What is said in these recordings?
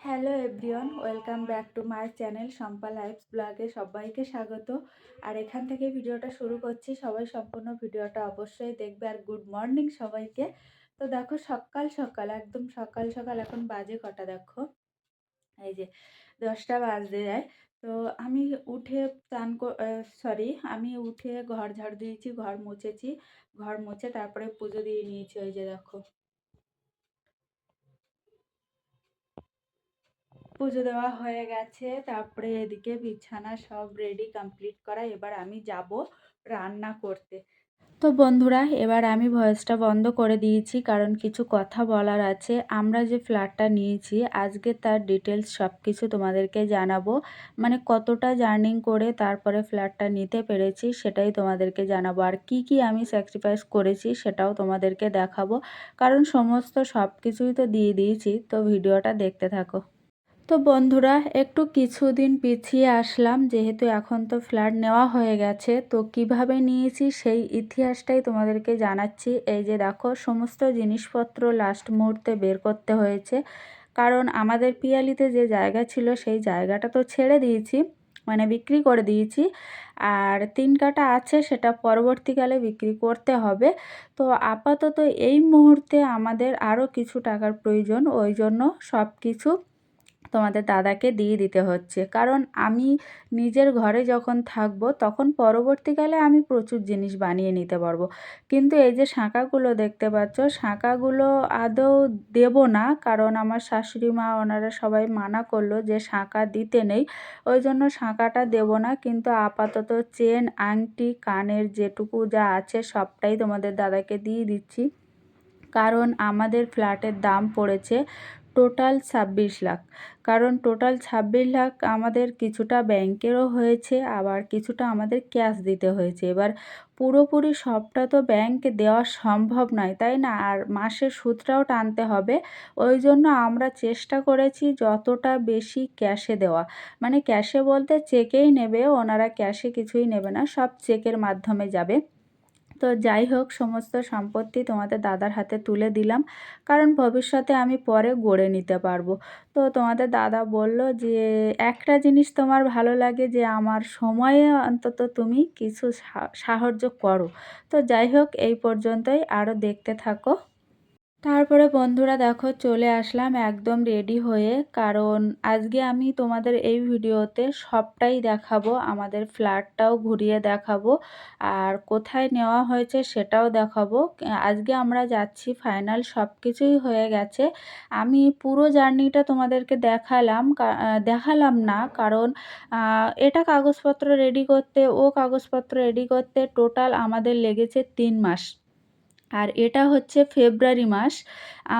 Hello everyone, welcome back to my channel Shampa life's ব্লগে সবাইকে স্বাগত। আর এখান থেকে ভিডিওটা শুরু করছি, সবাই সম্পূর্ণ ভিডিওটা অবশ্যই দেখবে। আর গুড মর্নিং সবাইকে। তো দেখো, সকাল সকাল, একদম সকাল সকাল, এখন বাজে কটা দেখো? এই যে দশটা বাজতে যায়। তো আমি উঠে চান সরি আমি উঠে ঘর ঝাড় দিয়েছি, ঘর মুছেছি। ঘর মুছে তারপরে পুজো দিয়ে নিয়েছি, ওই যে দেখো। পুজো দেওয়া হয়ে গেছে। তারপরে এদিকে বিছানা সব রেডি কমপ্লিট করা। এবার আমি যাব রান্না করতে। তো বন্ধুরা, এবার আমি ভয়েসটা বন্ধ করে দিয়েছি, কারণ কিছু কথা বলার আছে। আমরা যে ফ্ল্যাটটা নিয়েছি, আজকে তার ডিটেলস সব কিছু তোমাদেরকে জানাব। মানে কতটা জার্নিং করে তারপরে ফ্ল্যাটটা নিতে পেরেছি, সেটাই তোমাদেরকে জানাব। আর কি কি আমি স্যাক্রিফাইস করেছি, সেটাও তোমাদেরকে দেখাবো। কারণ সমস্ত সব কিছুই তো দিয়ে দিয়েছি, তো ভিডিওটা দেখতে থাকো। তো বন্ধুরা, একটু কিছুদিন পিছিয়ে আসলাম, যেহেতু এখন তো ফ্ল্যাট নেওয়া হয়ে গেছে, তো কীভাবে নিয়েছি সেই ইতিহাসটাই তোমাদেরকে জানাচ্ছি। এই যে দেখো, সমস্ত জিনিসপত্র লাস্ট মুহূর্তে বের করতে হয়েছে, কারণ আমাদের পিয়ালিতে যে জায়গা ছিল, সেই জায়গাটা তো ছেড়ে দিয়েছি মানে বিক্রি করে দিয়েছি, আর তিন কাটা আছে, সেটা পরবর্তীকালে বিক্রি করতে হবে। তো আপাতত এই মুহূর্তে আমাদের আরও কিছু টাকার প্রয়োজন, ওই জন্য সব কিছু তোমাদের দাদাকে দিয়ে দিতে হচ্ছে। কারণ আমি নিজের ঘরে যখন থাকব, তখন পরবর্তীকালে আমি প্রচুর জিনিস বানিয়ে নিতে পারব। কিন্তু এই যে শাঁকাগুলো দেখতে পাচ্ছ শাঁকাগুলো আদৌ দেব না, কারণ আমার শাশুড়ি মা ওনারা সবাই মানা করল যে শাঁকা দিতে নেই। ওই জন্য শাঁকাটা দেব না, কিন্তু আপাতত চেন, আংটি, কানের যেটুকু যা আছে সবটাই তোমাদের দাদাকে দিয়ে দিচ্ছি। কারণ আমাদের ফ্ল্যাটের দাম পড়েছে টোটাল ছাব্বিশ লাখ। কারণ টোটাল ছাব্বিশ লাখ আমাদের কিছুটা ব্যাংকেরও হয়েছে, আবার কিছুটা আমাদের ক্যাশ দিতে হয়েছে। এবার পুরোপুরি সবটা তো ব্যাংক দেওয়া সম্ভব নয়, তাই না? আর মাসের সুদটাও টানতে হবে। ওই জন্য আমরা চেষ্টা করেছি যতটা বেশি ক্যাশে দেওয়া। মানে ক্যাশে বলতে চেকেই নেবে, ওনারা ক্যাশে কিছুই নেবে না, সব চেকের মাধ্যমে যাবে। তো যাই হোক, সমস্ত সম্পত্তি তোমাদের দাদার হাতে তুলে দিলাম। কারণ ভবিষ্যতে আমি পরে গড়ে নিতে পারব। তো তোমাদের দাদা বলল যে, একটা জিনিস তোমার ভালো লাগে যে, আমার সময়ে অন্তত তুমি কিছু সাহায্য করো। তো যাই হোক, এই পর্যন্তই। আরও দেখতে থাকো। তারপরে বন্ধুরা দেখো চলে আসলাম একদম রেডি হয়ে। কারণ আজকে আমি তোমাদের এই ভিডিওতে সবটাই দেখাবো, আমাদের ফ্ল্যাটটাও ঘুরিয়ে দেখাবো, আর কোথায় নেওয়া হয়েছে সেটাও দেখাবো। আজকে আমরা যাচ্ছি ফাইনাল সব কিছুই হয়ে গেছে। আমি পুরো জার্নিটা তোমাদেরকে দেখালাম দেখালাম না, কারণ এটা কাগজপত্র রেডি করতে, ও কাগজপত্র রেডি করতে টোটাল আমাদের লেগেছে তিন মাস। আর এটা হচ্ছে ফেব্রুয়ারি মাস।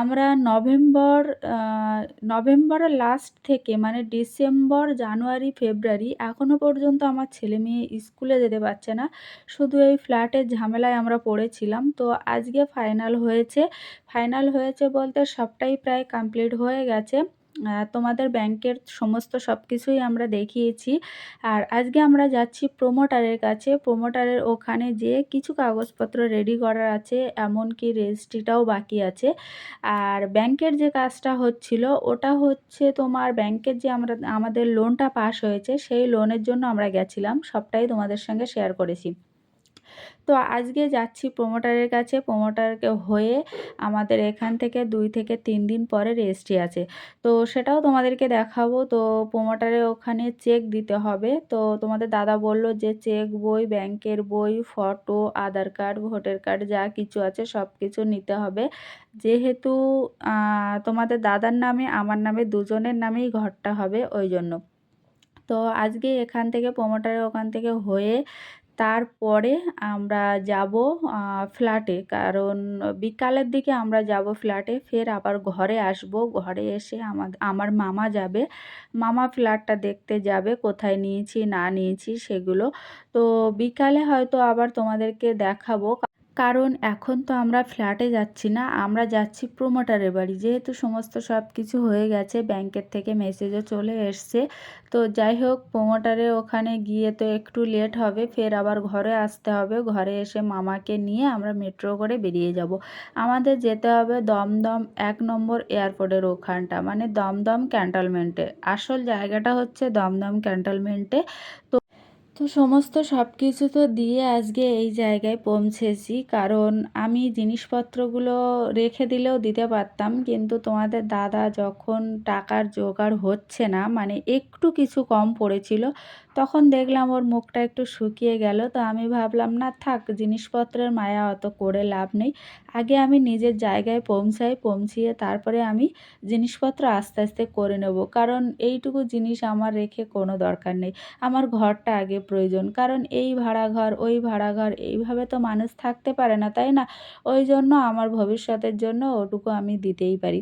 আমরা নভেম্বর নভেম্বরের লাস্ট থেকে মানে ডিসেম্বর, জানুয়ারি, ফেব্রুয়ারি এখনও পর্যন্ত আমার ছেলে মেয়ে স্কুলে যেতে পারছে না। শুধু এই ফ্ল্যাটের ঝামেলায় আমরা পড়েছিলাম। তো আজকে ফাইনাল হয়েছে। ফাইনাল হয়েছে বলতে সবটাই প্রায় কমপ্লিট হয়ে গেছে। তোমাদের ব্যাংকের সমস্ত সব কিছুই আমরা দেখিয়েছি। আর আজকে আমরা যাচ্ছি প্রোমোটারের কাছে। প্রোমোটারের ওখানে যে কিছু কাগজপত্র রেডি করার আছে, এমনকি রেজিস্ট্রিটাও বাকি আছে। আর ব্যাংকের যে কাজটা হচ্ছিল, ওটা হচ্ছে তোমার ব্যাংকের যে আমরা, আমাদের লোনটা পাস হয়েছে, সেই লোনের জন্য আমরা গেছিলাম। সবটাই তোমাদের সঙ্গে শেয়ার করেছি। তো আজকে যাচ্ছি প্রোমোটারের কাছে। প্রোমোটারকে হয়ে আমাদের এখান থেকে দুই থেকে তিন দিন পরে রেজিস্ট্রি আছে। তো সেটাও তোমাদেরকে দেখাবো। তো প্রোমোটারে ওখানে চেক দিতে হবে। তো তোমাদের দাদা বলল যে চেক বই ব্যাংকের বই photo Aadhaar card voter card যা কিছু আছে সব কিছু নিতে হবে। যেহেতু তোমাদের দাদার নামে, আমার নামে দুজনের নামেই ঘরটা হবে, ওই জন্য। তো আজকে এখান থেকে প্রোমোটারের ওখান থেকে হয়ে তারপরে আমরা যাব ফ্ল্যাটে কারণ বিকালের দিকে আমরা যাব ফ্ল্যাটে ফের আবার ঘরে আসব। ঘরে এসে আমার আমার মামা যাবে। মামা ফ্ল্যাটটা দেখতে যাবে, কোথায় নিয়েছি, না নিয়েছি সেগুলো। তো বিকালে হয়তো আবার তোমাদেরকে দেখাবো। কারণ এখন তো আমরা ফ্ল্যাটে যাচ্ছি না, আমরা যাচ্ছি প্রোমোটারের বাড়ি। যেহেতু সমস্ত সব কিছু হয়ে গেছে, ব্যাংকের থেকে মেসেজও চলে এসছে। তো যাই হোক প্রোমোটারে ওখানে গিয়ে তো একটু লেট হবে, ফের আবার ঘরে আসতে হবে। ঘরে এসে মামাকে নিয়ে আমরা মেট্রো করে বেরিয়ে যাব। আমাদের যেতে হবে দমদম এক নম্বর এয়ারপোর্টের ওখানটা মানে দমদম ক্যান্টনমেন্টে আসল জায়গাটা হচ্ছে দমদম ক্যান্টনমেন্টে তো তো সমস্ত সব কিছু তো দিয়ে আজকে এই জায়গায় পৌঁছেছি। কারণ আমি জিনিসপত্রগুলো রেখে দিলেও দিতে পারতাম, কিন্তু তোমাদের দাদা যখন টাকার জোগাড় হচ্ছে না মানে একটু কিছু কম পড়েছিল, তখন দেখলাম ওর মুখটা একটু শুকিয়ে গেল। তো আমি ভাবলাম, না থাক, জিনিসপত্রের মায়া অত করে লাভ নেই। আগে আমি নিজের জায়গায় পৌঁছাই, পৌঁছিয়ে তারপরে আমি জিনিসপত্র আস্তে আস্তে করে নেব। কারণ এইটুকু জিনিস আমার রেখে কোনো দরকার নেই। আমার ঘরটা আগে প্রয়োজন। কারণ এই ভাড়া ঘর ওই ভাড়া ঘর এইভাবে তো মানুষ থাকতে পারে না, তাই না? ওই জন্য আমার ভবিষ্যতের জন্য ওটুকু আমি দিতেই পারি।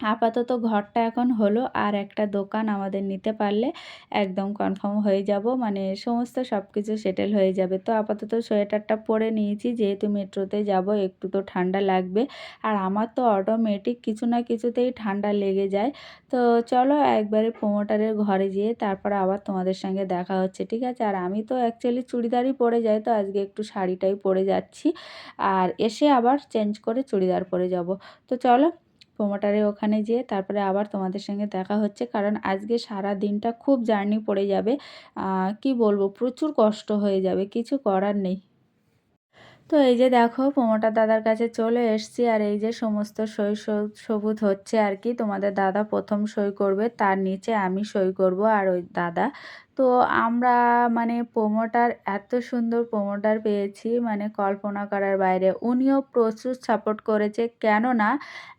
আপাতত ঘরটা এখন হলো আর একটা দোকান আমাদের নিতে পারলে একদম কনফার্ম হয়ে যাব। মানে সমস্ত সব কিছু সেটেল হয়ে যাবে। তো আপাতত সোয়েটারটা পরে নিয়েছি। যেহেতু মেট্রোতে যাব, একটু তো ঠান্ডা লাগবে। আর আমার তো অটোমেটিক কিছু না কিছুতেই ঠান্ডা লেগে যায়। তো চলো একবারে প্রোমোটারের ঘরে যেয়ে তারপর আবার তোমাদের সঙ্গে দেখা হচ্ছে, ঠিক আছে? আর আমি তো অ্যাকচুয়ালি চুড়িদারই পরে যাই, তো আজকে একটু শাড়িটাই পরে যাচ্ছি। আর এসে আবার চেঞ্জ করে চুড়িদার পরে যাব। তো চলো প্রোমোটারে ওখানে যেয়ে তারপরে আবার তোমাদের সঙ্গে দেখা হচ্ছে। কারণ আজকে সারা দিনটা খুব জার্নি পড়ে যাবে। কি বলব? প্রচুর কষ্ট হয়ে যাবে। কিছু করার নেই। তো এই যে দেখো প্রমোটার দাদার কাছে চলে এসছি আর এই যে সমস্ত সই সবুত হচ্ছে আর কি। তোমাদের দাদা প্রথম সই করবে, তার নিচে আমি সই করব আর ওই দাদা তো আমরা মানে প্রোমোটার, এত সুন্দর প্রোমোটার পেয়েছি মানে কল্পনা করার বাইরে। উনিও প্রচুর সাপোর্ট করেছে। কেননা,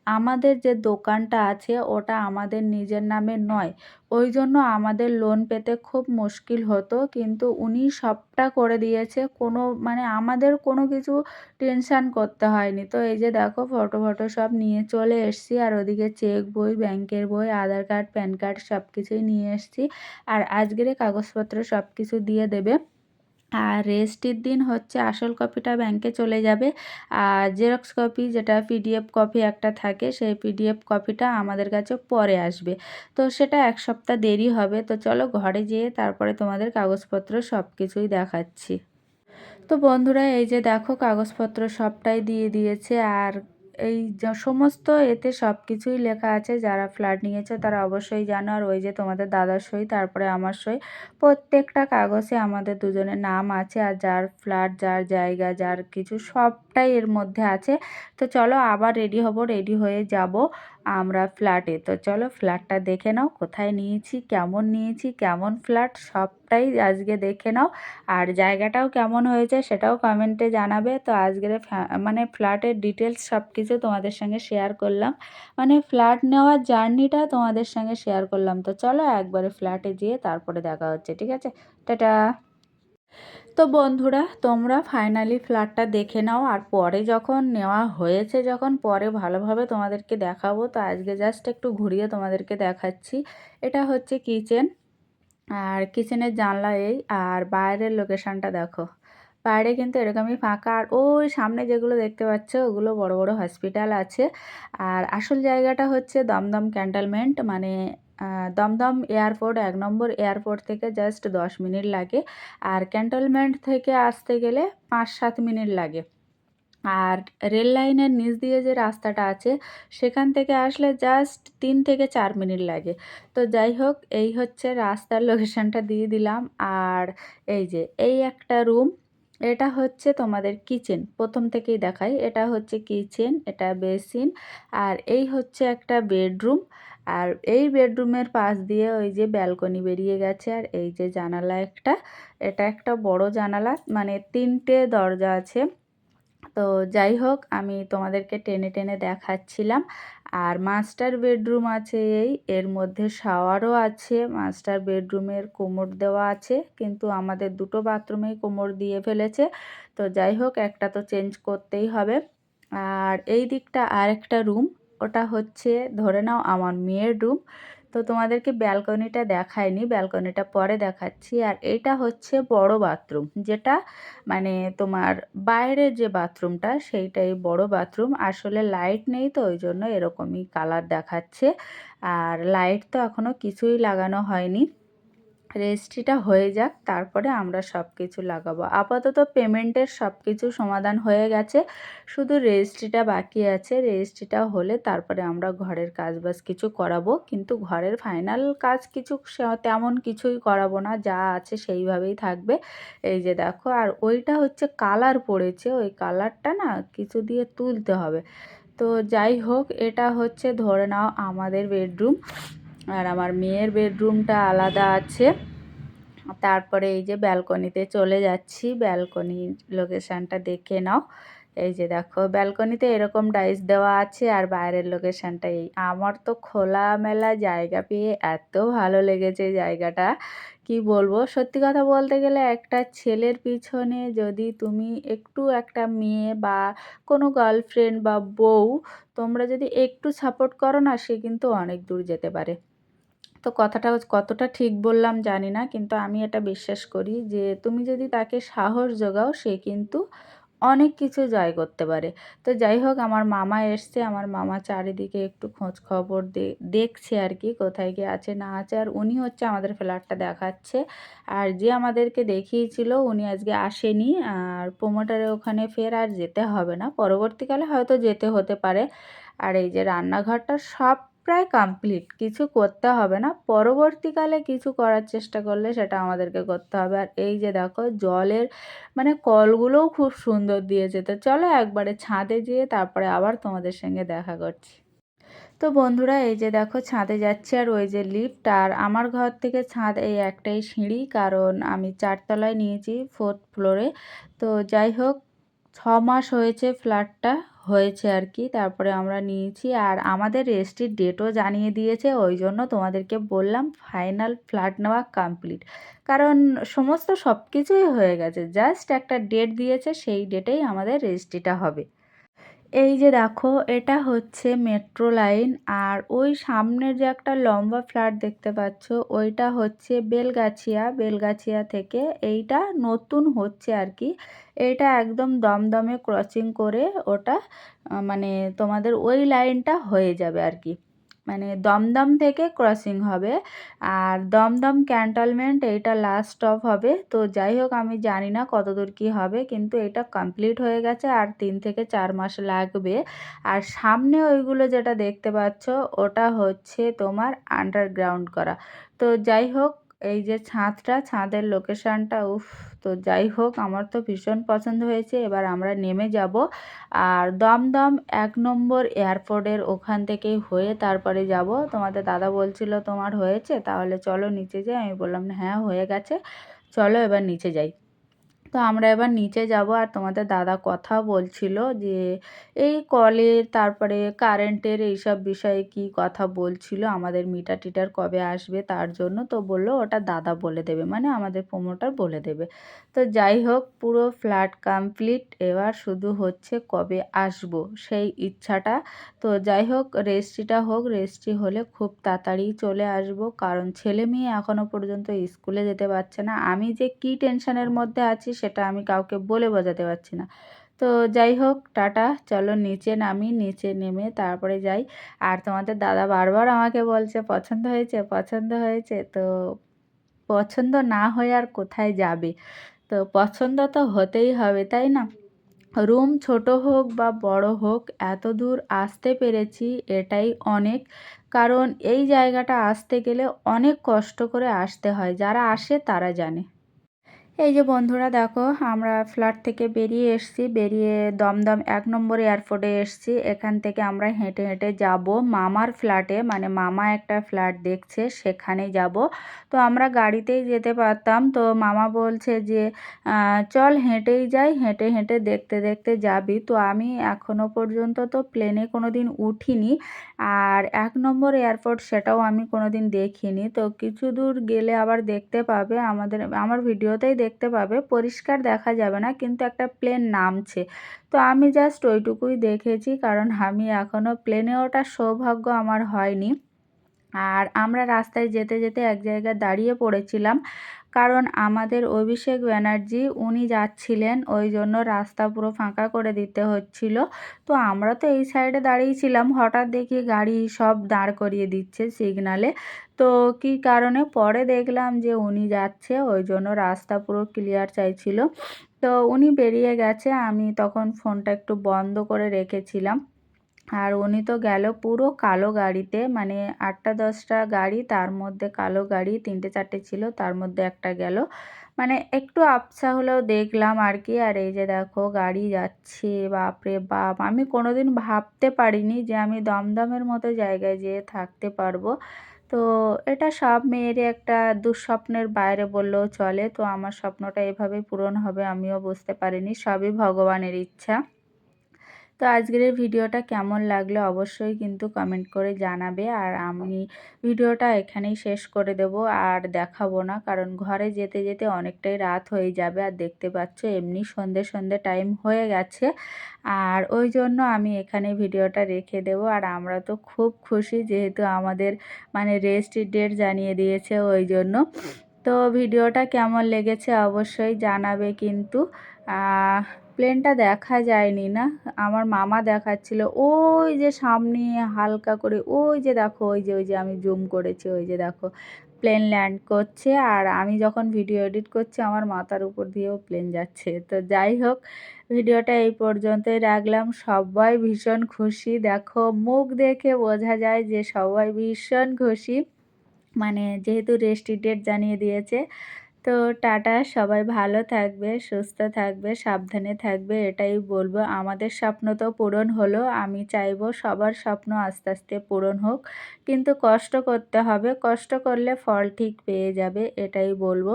আমাদের যে দোকানটা আছে, ওটা আমাদের নিজের নামে নয়। ওই জন্য আমাদের লোন পেতে খুব মুশকিল হতো, কিন্তু উনি সবটা করে দিয়েছে, কোনো মানে আমাদের কোনো কিছু টেনশান করতে হয়নি। তো এই যে দেখো ফটো ফটো সব নিয়ে চলে এসছি, আর ওদিকে চেক বই, ব্যাংকের বই, আধার কার্ড প্যান কার্ড সব কিছুই নিয়ে এসছি, আর আজকের কাগজপত্র সব কিছু দিয়ে দেবে। আর রেস্টের দিন হচ্ছে আসল কপিটা ব্যাংকে চলে যাবে। আর জেরক্স কপি যেটা পিডিএফ কপি একটা থাকে, সেই পিডিএফ কপিটা আমাদের কাছে পরে আসবে। তো সেটা এক সপ্তাহ দেরি হবে। তো চলো ঘরে যেয়ে তারপরে তোমাদের কাগজপত্র সব কিছুই দেখাচ্ছি। তো বন্ধুরা, এই যে দেখো কাগজপত্র সবটাই দিয়ে দিয়েছে। আর এই সমস্ত এতে সব কিছুই লেখা আছে, যারা ফ্ল্যাট নিয়েছে তারা অবশ্যই জানো। আর ওই যে তোমাদের দাদার সই, তারপরে আমার সই, প্রত্যেকটা কাগজে আমাদের দুজনের নাম আছে। আর যার ফ্ল্যাট, যার জায়গা, যার কিছু সবটাই এর মধ্যে আছে। তো চলো আবার রেডি হব, রেডি হয়ে যাব আমরা ফ্ল্যাটে। তো চলো ফ্ল্যাটটা দেখে নাও, কোথায় নিয়েছি, কেমন নিয়েছি, কেমন ফ্ল্যাট, সবটাই আজকে দেখে নাও। আর জায়গাটাও কেমন হয়েছে সেটাও কমেন্টে জানাবে। তো আজকের মানে ফ্ল্যাটের ডিটেলস সব কিছু তোমাদের সঙ্গে শেয়ার করলাম। মানে ফ্ল্যাট নেওয়ার জার্নিটা তোমাদের সঙ্গে শেয়ার করলাম। তো চলো একবারে ফ্ল্যাটে যেয়ে তারপরে দেখা হচ্ছে, ঠিক আছে? টাটা! তো বন্ধুরা, তোমরা ফাইনালি ফ্ল্যাটটা দেখে নাও। আর পরে যখন নেওয়া হয়েছে, যখন পরে ভালোভাবে তোমাদেরকে দেখাবো, তো আজকে জাস্ট একটু ঘুরিয়ে তোমাদেরকে দেখাচ্ছি। এটা হচ্ছে কিচেন আর কিচেনের জানলা এই, আর বাইরের লোকেশানটা দেখো। বাইরে কিন্তু এরকমই ফাঁকা। আর ওই সামনে যেগুলো দেখতে পাচ্ছ, ওগুলো বড় বড় হসপিটাল আছে। আর আসল জায়গাটা হচ্ছে দমদম ক্যান্টনমেন্ট মানে দমদম এয়ারপোর্ট, এক নম্বর এয়ারপোর্ট থেকে জাস্ট দশ মিনিট লাগে। আর ক্যান্টনমেন্ট থেকে আসতে গেলে পাঁচ সাত মিনিট লাগে। আর রেল লাইনের নিচ দিয়ে যে রাস্তাটা আছে, সেখান থেকে আসলে জাস্ট তিন থেকে চার মিনিট লাগে। তো যাই হোক, এই হচ্ছে রাস্তার লোকেশানটা দিয়ে দিলাম। আর এই যে, এই একটা রুম এটা হচ্ছে তোমাদের কিচেন। প্রথম থেকেই দেখাই, এটা হচ্ছে কিচেন, এটা বেসিন, আর এই হচ্ছে একটা বেডরুম। আর এই বেডরুমের পাশ দিয়ে ওই যে ব্যালকনি বেরিয়ে গেছে, আর এই যে জানালা একটা। এটা একটা বড় জানালা মানে তিনটে দরজা আছে। তো যাই হোক, আমি তোমাদেরকে টেনে টেনে দেখাচ্ছিলাম। আর মাস্টার বেডরুম আছে এই, এর মধ্যে শাওয়ারও আছে মাস্টার বেডরুমের কোমর দেওয়া আছে, কিন্তু আমাদের দুটো বাথরুমেই কোমর দিয়ে ফেলেছে। তো যাই হোক, একটা তো চেঞ্জ করতেই হবে। আর এই দিকটা আর একটা রুম ওটা হচ্ছে, ধরে নাও আমার মেয়ের রুম তো তোমাদেরকে ব্যালকনিটা দেখায়নি ব্যালকনিটা পরে দেখাচ্ছি। আর এটা হচ্ছে বড় বাথরুম, যেটা মানে তোমার বাইরের যে বাথরুমটা, সেইটাই বড় বাথরুম। আসলে লাইট নেই তো ওই জন্য এরকমই কালার দেখাচ্ছে। আর লাইট তো এখনও কিছুই লাগানো হয়নি। রেজিস্ট্রিটা হয়ে যাক, তারপরে আমরা সব কিছু লাগাবো। আপাতত পেমেন্টের সব কিছু সমাধান হয়ে গেছে, শুধু রেজিস্ট্রিটা বাকি আছে। রেজিস্ট্রিটা হলে তারপরে আমরা ঘরের কাজ কাজবাজ কিছু করাবো, কিন্তু ঘরের ফাইনাল কাজ কিছু তেমন কিছুই করাবো না, যা আছে সেইভাবেই থাকবে। এই যে দেখো, আর ওইটা হচ্ছে কালার পড়েছে, ওই কালারটা না কিছু দিয়ে তুলতে হবে। তো যাই হোক, এটা হচ্ছে ধরে নাও আমাদের বেডরুম। আর আমার মেয়ের বেডরুমটা আলাদা আছে। তারপরে এই যে ব্যালকনিতে চলে যাচ্ছি। ব্যালকনির লোকেশানটা দেখে নাও। এই যে দেখো, ব্যালকনিতে এরকম ডাইস দেওয়া আছে আর বাইরের লোকেশানটা এই। আমার তো খোলামেলা জায়গা পেয়ে এত ভালো লেগেছে জায়গাটা। কি বলব? সত্যি কথা বলতে গেলে একটা ছেলের পিছনে যদি তুমি একটু একটা মেয়ে বা কোনো গার্লফ্রেন্ড বা বউ, তোমরা যদি একটু সাপোর্ট করো না, সে কিন্তু অনেক দূর যেতে পারে। তো কথাটা কতটা ঠিক বললাম জানি না, কিন্তু আমি এটা বিশ্বাস করি যে তুমি যদি তাকে সাহস যোগাও সে কিন্তু অনেক কিছু জয় করতে পারে। তো যাই হোক, আমার মামা এসছে, আমার মামা চারিদিকে একটু খোঁজ খবর দেখছে আর কি কোথায় কি আছে, না আছে, আর উনি হচ্ছে আমাদের ফ্ল্যাটটা দেখাচ্ছে। আর যে আমাদেরকে দেখিয়েছিল, উনি আজকে আসেনি, আর প্রোমোটারে ওখানে ফের আর যেতে হবে না, পরবর্তীকালে হয়তো যেতে হতে পারে। আর এই যে রান্নাঘরটা সব প্রায় কমপ্লিট কিছু করতে হবে না। পরবর্তীকালে কিছু করার চেষ্টা করলে সেটা আমাদেরকে করতে হবে। আর এই যে দেখো, জলের মানে কলগুলোও খুব সুন্দর দিয়েছে। তো চলো একবারে ছাদে যেয়ে তারপরে আবার তোমাদের সঙ্গে দেখা করছি। তো বন্ধুরা, এই যে দেখো, ছাদে যাচ্ছে আর ওই যে লিফট আর আমার ঘর থেকে ছাদ এই একটাই সিঁড়ি। কারণ আমি চারতলায় নিয়েছি ফোর্থ ফ্লোরে তো যাই হোক ছ মাস হয়েছে ফ্ল্যাটটা হয়েছে আর কি, তারপরে আমরা নিয়েছি। আর আমাদের রেজিস্ট্রির ডেটও জানিয়ে দিয়েছে, ওই জন্য তোমাদেরকে বললাম ফাইনাল ফ্ল্যাট নেওয়া কমপ্লিট। কারণ সমস্ত সব কিছুই হয়ে গেছে, জাস্ট একটা ডেট দিয়েছে, সেই ডেটেই আমাদের রেজিস্ট্রিটা হবে। এই যে দেখো, এটা হচ্ছে মেট্রো লাইন আর ওই সামনের যে একটা লম্বা ফ্ল্যাট দেখতে পাচ্ছ, ওইটা হচ্ছে বেলগাছিয়া। বেলগাছিয়া থেকে এইটা নতুন হচ্ছে আর কি। এটা একদম দমদমে ক্রসিং করে ওটা মানে তোমাদের ওই লাইনটা হয়ে যাবে আর কি। মানে দমদম থেকে ক্রসিং হবে। আর দমদম ক্যান্টনমেন্ট এইটা লাস্ট স্টপ হবে। তো যাই হোক, আমি জানি না কতদূর কী হবে, কিন্তু এটা কমপ্লিট হয়ে গেছে আর তিন থেকে চার মাস লাগবে। আর সামনে ওইগুলো যেটা দেখতে পাচ্ছ, ওটা হচ্ছে তোমার আন্ডারগ্রাউন্ড করা। তো যাই হোক এই যে ছাদটা, ছাদের লোকেশানটা উফ, তো যাই হোক, আমার তো ভীষণ পছন্দ হয়েছে। এবার আমরা নেমে যাব আর দমদম এক নম্বর এয়ারপোর্টের ওখান থেকে হয়ে তারপরে যাব। তোমাদের দাদা বলছিল তোমার হয়েছে, তাহলে চলো নিচে যাই। আমি বললাম হ্যাঁ হয়ে গেছে। চলো এবার নিচে যাই। তো আমরা এবার নিচে যাব। আর তোমাদের দাদা কথা বলছিল যে, এই কলের তারপরে কারেন্টের এইসব বিষয়ে কি কথা বলছিল? আমাদের মিটার টিটার কবে আসবে তার জন্য? তো বলল ওটা দাদা বলে দেবে মানে আমাদের প্রোমোটার বলে দেবে। তো যাই হোক, পুরো ফ্ল্যাট কমপ্লিট। এবার শুধু হচ্ছে কবে আসব সেই ইচ্ছাটা। তো যাই হোক, রেজিস্ট্রিটা হোক, রেজিস্ট্রি হলে খুব তাড়াতাড়ি চলে আসব। কারণ ছেলে মেয়ে এখনও পর্যন্ত স্কুলে যেতে পারছে না। আমি যে কি টেনশনের মধ্যে আছি সেটা আমি কাউকে বলে বোঝাতে পারছি না। তো যাই হোক, টাটা। চলো নিচে নামি, নিচে নেমে তারপরে যাই। আর তোমাদের দাদা বারবার আমাকে বলছে, পছন্দ হয়েছে পছন্দ হয়েছে। তো পছন্দ না হয়ে আর কোথায় যাবে? তো পছন্দ তো হতেই হবে, তাই না? রুম ছোট হোক বা বড় হোক, এত দূর আসতে পেরেছি এটাই অনেক। কারণ এই জায়গাটা আসতে গেলে অনেক কষ্ট করে আসতে হয়, যারা আসে তারা জানে। এই যে বন্ধুরা দেখো, আমরা ফ্ল্যাট থেকে বেরিয়ে এসছি, বেরিয়ে দমদম এক নম্বর এয়ারপোর্টে এসছি। এখান থেকে আমরা হেঁটে হেঁটে যাব মামার ফ্ল্যাটে মানে মামা একটা ফ্ল্যাট দেখছে সেখানে যাব। তো আমরা গাড়িতেই যেতে পারতাম, তো মামা বলছে যে চল হেঁটেই যাই, হেঁটে হেঁটে দেখতে দেখতে যাবি। তো আমি এখনও পর্যন্ত তো প্লেনে কোনো দিন উঠিনি, আর এক নম্বর এয়ারপোর্ট সেটাও আমি কোনো দিন দেখিনি। তো কিছু দূর গেলে আবার দেখতে পাবে আমাদের, আমার ভিডিওতেই দেখতে পাবে, পরিষ্কার দেখা যাবে না, কিন্তু একটা প্লেন নামছে। তো আমি জাস্ট ওইটুকুই দেখেছি, কারণ আমি এখনও প্লেনে ওটা সৌভাগ্য আমার হয়নি। আর আমরা রাস্তায় যেতে যেতে এক জায়গায় দাঁড়িয়ে পড়েছিলাম। কারণ আমাদের অভিষেক ব্যানার্জি উনি যাচ্ছিলেন ওই জন্য রাস্তা পুরো ফাঁকা করে দিতে হচ্ছিল। তো আমরা তো এই সাইডে দাঁড়িয়েছিলাম হঠাৎ দেখি গাড়ি সব দাঁড় করিয়ে দিচ্ছে সিগনালে। তো কি কারণে? পরে দেখলাম যে উনি যাচ্ছে ওই জন্য রাস্তা পুরো ক্লিয়ার চাইছিল। তো উনি বেরিয়ে গেছে, আমি তখন ফোনটা একটু বন্ধ করে রেখেছিলাম। আর উনি তো গেল পুরো কালো গাড়িতে মানে আটটা, দশটা গাড়ি, তার মধ্যে কালো গাড়ি, তিনটে, চারটে ছিল, তার মধ্যে একটা গেল। মানে একটু আবছা হলেও দেখলাম আর কি, আর এই যে দেখো গাড়ি যাচ্ছে, বাপরে বাপ। আমি কোনোদিন ভাবতে পারিনি যে আমি দমদমের মতো জায়গায় যেয়ে থাকতে পারব। তো এটা সব মেয়েরই একটা দুঃস্বপ্নের বাইরে বললেও চলে, তো আমার স্বপ্নটা এভাবেই পূরণ হবে আমিও বুঝতে পারিনি, সবই ভগবানের ইচ্ছা। তো আজকের ভিডিওটা কেমন লাগল অবশ্যই কিন্তু কমেন্ট করে জানাবে। আর আমি ভিডিওটা এখানেই শেষ করে দেব, আর দেখাবো না, কারণ ঘরে যেতে যেতে অনেকটাই রাত হয়ে যাবে। আর দেখতে পাচ্ছ এমনি সন্ধে সন্ধে টাইম হয়ে গেছে। আর ওই জন্য আমি এখানে ভিডিওটা রেখে দেব। আর আমরা তো খুব খুশি যেহেতু আমাদের মানে রেস্ট ডেট জানিয়ে দিয়েছে ওই জন্য। তো ভিডিওটা কেমন লেগেছে অবশ্যই জানাবে কিন্তু। প্লেনটা দেখা যায়নি না, আমার মামা দেখাচ্ছিল। ওই যে সামনে হালকা করে, ওই যে দেখো, ওই যে ওই যে আমি জুম করেছি, ওই যে দেখো, প্লেন ল্যান্ড করছে। আর আমি যখন ভিডিও এডিট করছি, আমার মাথার উপর দিয়েও প্লেন যাচ্ছে। তো যাই হোক, ভিডিওটা এই পর্যন্তই রাখলাম। সবাই ভীষণ খুশি। দেখো, মুখ দেখে বোঝা যায় যে সবাই ভীষণ খুশি। মানে যেহেতু রেস্টি ডেট জানিয়ে দিয়েছে তো টাটা, সবাই ভালো থাকবে, সুস্থ থাকবে, সাবধানে থাকবে, এটাই বলব। আমাদের স্বপ্ন তো পূরণ হলো, আমি চাইব সবার স্বপ্ন আস্তে আস্তে পূরণ হোক। কিন্তু কষ্ট করতে হবে, কষ্ট করলে ফল ঠিক পেয়ে যাবে, এটাই বলব।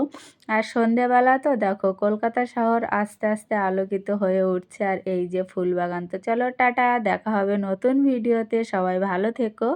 আর সন্ধেবেলা তো দেখো, কলকাতা শহর আস্তে আস্তে আলোকিত হয়ে উঠছে, আর এই যে ফুলবাগান। তো চলো টাটা, দেখা হবে নতুন ভিডিওতে, সবাই ভালো থেকো।